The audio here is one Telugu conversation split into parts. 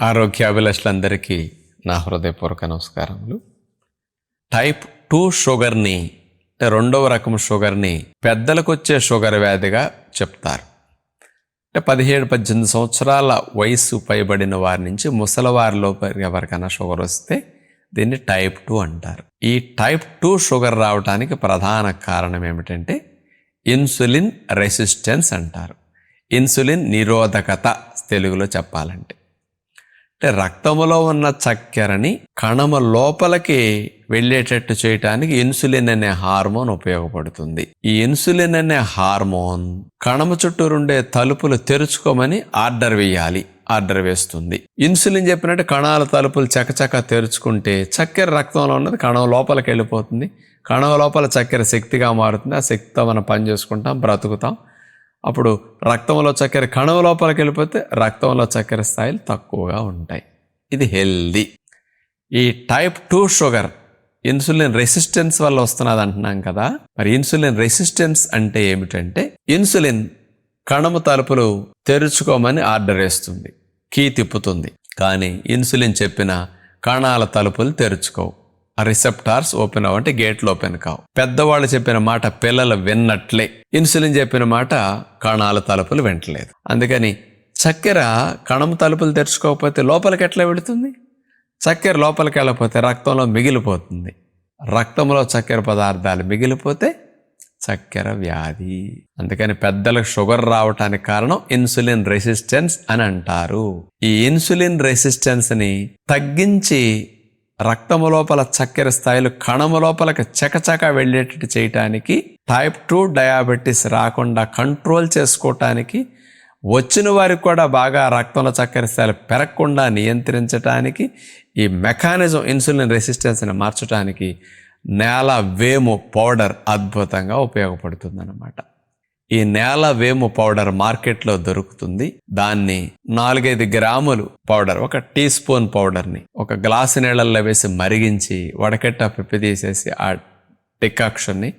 ఆరోగ్యాభిలాషులందరికీ నా హృదయపూర్వక నమస్కారములు. టైప్ టూ షుగర్ని అంటే రెండవ రకం షుగర్ని పెద్దలకు వచ్చే షుగర్ వ్యాధిగా చెప్తారు. అంటే పదిహేడు పద్దెనిమిది సంవత్సరాల వయసు పైబడిన వారి నుంచి ముసలివారిలో ఎవరికైనా షుగర్ వస్తే దీన్ని టైప్ టూ అంటారు. ఈ టైప్ టూ షుగర్ రావడానికి ప్రధాన కారణం ఏమిటంటే ఇన్సులిన్ రెసిస్టెన్స్ అంటారు. ఇన్సులిన్ నిరోధకత తెలుగులో చెప్పాలంటే. అంటే రక్తములో ఉన్న చక్కెరని కణము లోపలికి వెళ్ళేటట్టు చేయటానికి ఇన్సులిన్ అనే హార్మోన్ ఉపయోగపడుతుంది. ఈ ఇన్సులిన్ అనే హార్మోన్ కణము చుట్టూ ఉండే తలుపులు తెరుచుకోమని ఆర్డర్ వేయాలి. ఆర్డర్ వేస్తుంది. ఇన్సులిన్ చెప్పినట్టు కణాల తలుపులు చకచక తెరుచుకుంటే చక్కెర రక్తంలో ఉన్నది కణం లోపలికి వెళ్ళిపోతుంది. కణం లోపల చక్కెర శక్తిగా మారుతుంది. ఆ శక్తితో మనం పని చేసుకుంటాం బ్రతుకుతాం. అప్పుడు రక్తంలో చక్కెర కణం లోపలికి వెళ్ళిపోతే రక్తంలో చక్కెర స్థాయిలు తక్కువగా ఉంటాయి. ఇది హెల్దీ. ఈ type two sugar insulin resistance వల్ల వస్తున్నది అంటున్నాం కదా. మరి ఇన్సులిన్ రెసిస్టెన్స్ అంటే ఏమిటంటే ఇన్సులిన్ కణము తలుపులు తెరుచుకోమని ఆర్డర్ వేస్తుంది కీ తిప్పుతుంది. కానీ ఇన్సులిన్ చెప్పిన కణాల తలుపులు తెరుచుకోవు. ఆ రిసెప్టార్స్ ఓపెన్ అవ్వంటే గేట్లు ఓపెన్ కావు. పెద్దవాళ్ళు చెప్పిన మాట పిల్లలు విన్నట్లే. ఇన్సులిన్ చెప్పిన మాట కణాల తలుపులు వింటలేదు. అందుకని చక్కెర కణం తలుపులు తెరుచుకోకపోతే లోపలికి ఎట్లా వెళుతుంది? చక్కెర లోపలికి వెళ్ళకపోతే రక్తంలో మిగిలిపోతుంది. రక్తంలో చక్కెర పదార్థాలు మిగిలిపోతే చక్కెర వ్యాధి. అందుకని పెద్దలకు షుగర్ రావటానికి కారణం ఇన్సులిన్ రెసిస్టెన్స్ అని అంటారు. ఈ ఇన్సులిన్ రెసిస్టెన్స్ని తగ్గించి రక్తము లోపల చక్కెర స్థాయిలు కణము లోపలికి చకచక వెళ్ళేటట్టు చేయటానికి టైప్ టూ డయాబెటీస్ రాకుండా కంట్రోల్ చేసుకోవటానికి వచ్చిన వారికి కూడా బాగా రక్తంలో చక్కెర స్థాయిలు పెరగకుండా నియంత్రించడానికి ఈ మెకానిజం ఇన్సులిన్ రెసిస్టెన్స్ని మార్చడానికి నేల వేము పౌడర్ అద్భుతంగా ఉపయోగపడుతుందన్నమాట. ఈ నేల వేము పౌడర్ మార్కెట్లో దొరుకుతుంది. దాన్ని నాలుగైదు గ్రాములు పౌడర్ ఒక టీ స్పూన్ పౌడర్ని ఒక గ్లాసు నీళ్ళల్లో వేసి మరిగించి వడకెట్ట పిప్పి తీసేసి ఆ డికాక్షన్ని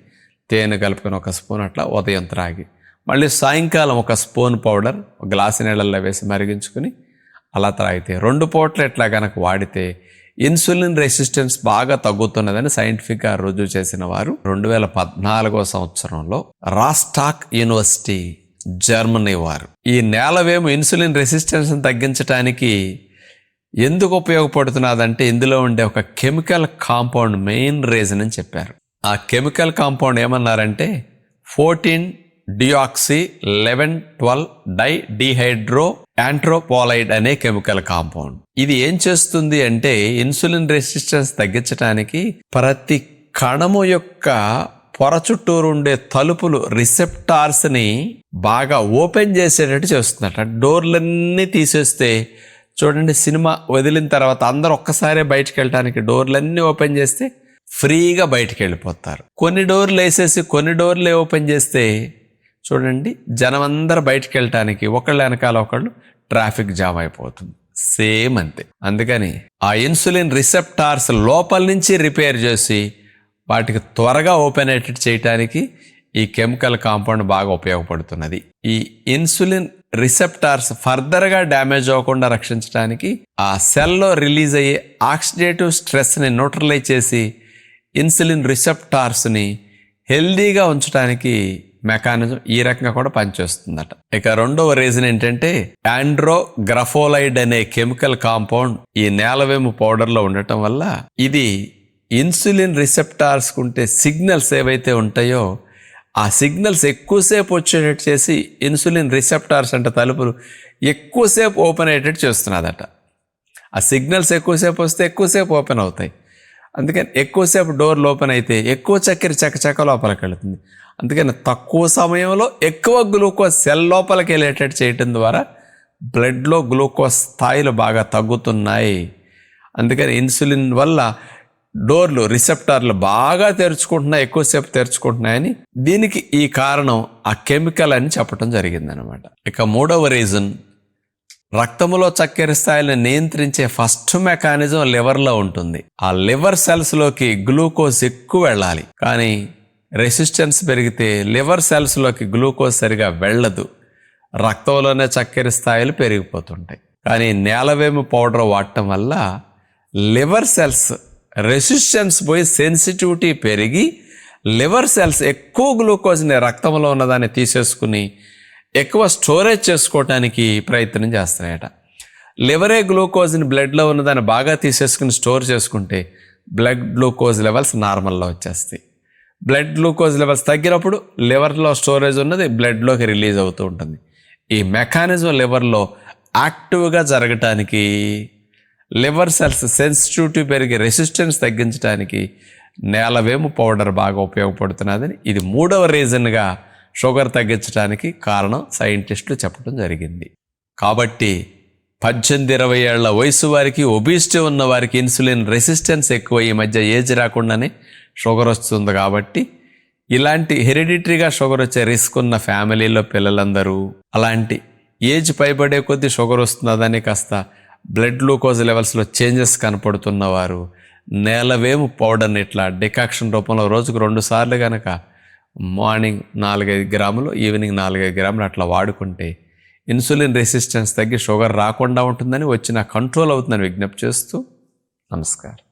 తేనె కలుపుకొని ఒక స్పూన్ అట్లా ఉదయం త్రాగి మళ్ళీ సాయంకాలం ఒక స్పూన్ పౌడర్ ఒక గ్లాసు నీళ్ళల్లో వేసి మరిగించుకుని అలా త్రాగితే రెండు పూటలు ఎట్లా కనుక వాడితే ఇన్సులిన్ రెసిస్టెన్స్ బాగా తగ్గుతున్నదని సైంటిఫిక్గా రుజువు చేసిన వారు రెండు వేల పద్నాలుగో సంవత్సరంలో రాస్టాక్ యూనివర్సిటీ జర్మనీ వారు. ఈ నేలవేము ఇన్సులిన్ రెసిస్టెన్స్ని తగ్గించడానికి ఎందుకు ఉపయోగపడుతున్నదంటే ఇందులో ఉండే ఒక కెమికల్ కాంపౌండ్ మెయిన్ రీజన్ అని చెప్పారు. ఆ కెమికల్ కాంపౌండ్ ఏమన్నారంటే fourteen deoxy eleven twelve di dehydro andrographolide అనే కెమికల్ కాంపౌండ్ ఇది ఏం చేస్తుంది అంటే ఇన్సులిన్ రెసిస్టెన్స్ తగ్గించడానికి ప్రతి కణము యొక్క పొర చుట్టూరు ఉండే తలుపులు రిసెప్టార్స్ని బాగా ఓపెన్ చేసేటట్టు చేస్తుందట. డోర్లన్నీ తీసేస్తే చూడండి సినిమా వదిలిన తర్వాత అందరూ ఒక్కసారే బయటకు వెళ్ళడానికి డోర్లన్నీ ఓపెన్ చేస్తే ఫ్రీగా బయటికి వెళ్ళిపోతారు. కొన్ని డోర్లు వేసేసి కొన్ని డోర్లే ఓపెన్ చేస్తే చూడండి జనం అందరూ బయటికి వెళ్ళటానికి ఒకళ్ళు వెనకాల ఒకళ్ళు ట్రాఫిక్ జామ్ అయిపోతుంది. సేమ్ అంతే. అందుకని ఆ ఇన్సులిన్ రిసెప్టార్స్ లోపల నుంచి రిపేర్ చేసి వాటికి త్వరగా ఓపెన్ అయ్యేటట్టు చేయటానికి ఈ కెమికల్ కాంపౌండ్ బాగా ఉపయోగపడుతున్నది. ఈ ఇన్సులిన్ రిసెప్టార్స్ ఫర్దర్గా డ్యామేజ్ అవ్వకుండా రక్షించడానికి ఆ సెల్లో రిలీజ్ అయ్యే ఆక్సిడేటివ్ స్ట్రెస్ని న్యూట్రలైజ్ చేసి ఇన్సులిన్ రిసెప్టార్స్ని హెల్దీగా ఉంచడానికి మెకానిజం ఈ రకంగా కూడా పనిచేస్తుందట. ఇక రెండవ రీజన్ ఏంటంటే ఆండ్రో గ్రఫోలైడ్ అనే కెమికల్ కాంపౌండ్ ఈ నేలవేము పౌడర్లో ఉండటం వల్ల ఇది ఇన్సులిన్ రిసెప్టార్స్ ఉంటే సిగ్నల్స్ ఏవైతే ఉంటాయో ఆ సిగ్నల్స్ ఎక్కువసేపు వచ్చేటట్టు చేసి ఇన్సులిన్ రిసెప్టార్స్ అంటే తలుపులు ఎక్కువసేపు ఓపెన్ అయ్యేటట్టు చేస్తున్నదట. ఆ సిగ్నల్స్ ఎక్కువసేపు వస్తే ఎక్కువసేపు ఓపెన్ అవుతాయి. అందుకని ఎక్కువసేపు డోర్లు ఓపెన్ అయితే ఎక్కువ చక్కెర చకచక లోపలికి వెళుతుంది. అందుకని తక్కువ సమయంలో ఎక్కువ గ్లూకోజ్ సెల్ లోపలికి వెళ్ళేటట్టు చేయటం ద్వారా బ్లడ్లో గ్లూకోజ్ స్థాయిలు బాగా తగ్గుతున్నాయి. అందుకని ఇన్సులిన్ వల్ల డోర్లు రిసెప్టార్లు బాగా తెరుచుకుంటున్నాయి ఎక్కువసేపు తెరుచుకుంటున్నాయని దీనికి ఈ కారణం ఆ కెమికల్ అని చెప్పడం జరిగిందనమాట. ఇక మూడవ రీజన్ రక్తములో చక్కెర స్థాయిని నియంత్రించే ఫస్ట్ మెకానిజం లివర్లో ఉంటుంది. ఆ లివర్ సెల్స్లోకి గ్లూకోజ్ ఎక్కువ వెళ్ళాలి. కానీ రెసిస్టెన్స్ పెరిగితే లివర్ సెల్స్లోకి గ్లూకోజ్ సరిగా వెళ్ళదు. రక్తంలోనే చక్కెర స్థాయిలు పెరిగిపోతుంటాయి. కానీ నేలవేము పౌడర్ వాడటం వల్ల లివర్ సెల్స్ రెసిస్టెన్స్ పోయి సెన్సిటివిటీ పెరిగి లివర్ సెల్స్ ఎక్కువ గ్లూకోజ్ని రక్తంలో ఉన్నదాన్ని తీసేసుకుని ఎక్కువ స్టోరేజ్ చేసుకోవటానికి ప్రయత్నం చేస్తున్నాయట. లివరే గ్లూకోజ్ని బ్లడ్లో ఉన్నదాన్ని బాగా తీసేసుకుని స్టోర్ చేసుకుంటే బ్లడ్ గ్లూకోజ్ లెవెల్స్ నార్మల్లో వచ్చేస్తాయి. బ్లడ్ గ్లూకోజ్ లెవెల్స్ తగ్గినప్పుడు లివర్లో స్టోరేజ్ ఉన్నది బ్లడ్లోకి రిలీజ్ అవుతూ ఉంటుంది. ఈ మెకానిజం లివర్లో యాక్టివ్గా జరగటానికి లివర్ సెల్స్ సెన్సిటివిటీ పెరిగి రెసిస్టెన్స్ తగ్గించడానికి నేలవేము పౌడర్ బాగా ఉపయోగపడుతున్నదని ఇది మూడవ రీజన్గా షుగర్ తగ్గించడానికి కారణం సైంటిస్టులు చెప్పడం జరిగింది. కాబట్టి పద్దెనిమిది ఇరవై ఏళ్ళ వయసు వారికి ఒబిసిటీ ఉన్న వారికి ఇన్సులిన్ రెసిస్టెన్స్ ఎక్కువ ఈ మధ్య ఏజ్ రాకుండానే షుగర్ వస్తుంది కాబట్టి ఇలాంటి హెరిడిటరీగా షుగర్ వచ్చే రిస్క్ ఉన్న ఫ్యామిలీలో పిల్లలందరూ అలాంటి ఏజ్ పైబడే కొద్దీ షుగర్ వస్తున్నదని కాస్త బ్లడ్ గ్లూకోజ్ లెవెల్స్లో చేంజెస్ కనపడుతున్నవారు నేలవేము పౌడర్ని ఇట్లా డికాక్షన్ రూపంలో రోజుకు రెండు సార్లు కనుక మార్నింగ్ నాలుగైదు గ్రాములు ఈవినింగ్ నాలుగైదు గ్రాములు అట్లా వాడుకుంటే ఇన్సులిన్ రెసిస్టెన్స్ తగ్గి షుగర్ రాకుండా ఉంటుందని వచ్చిన కంట్రోల్ అవుతుందని విజ్ఞప్తి చేస్తూ నమస్కారం.